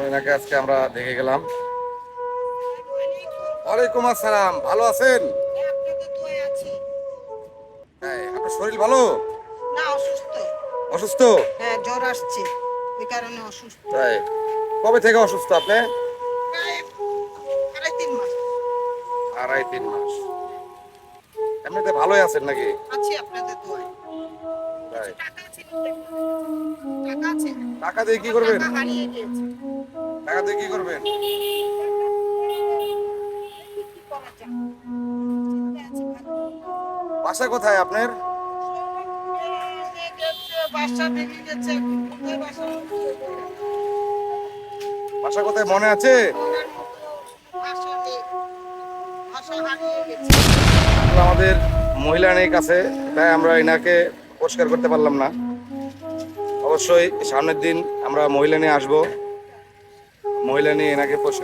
এনাকে আজকে আমরা দেখে গেলাম। ওয়ালাইকুম আসসালাম ভালো আছেন? হ্যাঁ, আপনার শরীর ভালো? না অসুস্থ। অসুস্থ? হ্যাঁ জ্বর আসছে ওই কারণে অসুস্থ। তাই। কবে থেকে অসুস্থ আপনি? আড়াই তিন মাস। আড়াই তিন মাস। এমনিতে ভালোই আছেন নাকি? আছি আপনাদের দোয়ায়। টাকা দিয়ে কি করবেন? টাকা দিয়ে কি করবেন। বাসা কোথায় আপনার? বাসা কোথায় মনে আছে? আমাদের মহিলা নেই কাছে তাই আমরা এনাকে পরিষ্কার করতে পারলাম না। অবশ্যই সামনের দিন আমরা মহিলা নিয়ে আসব। মহিলা নিয়ে এনাকে পরিষ্কার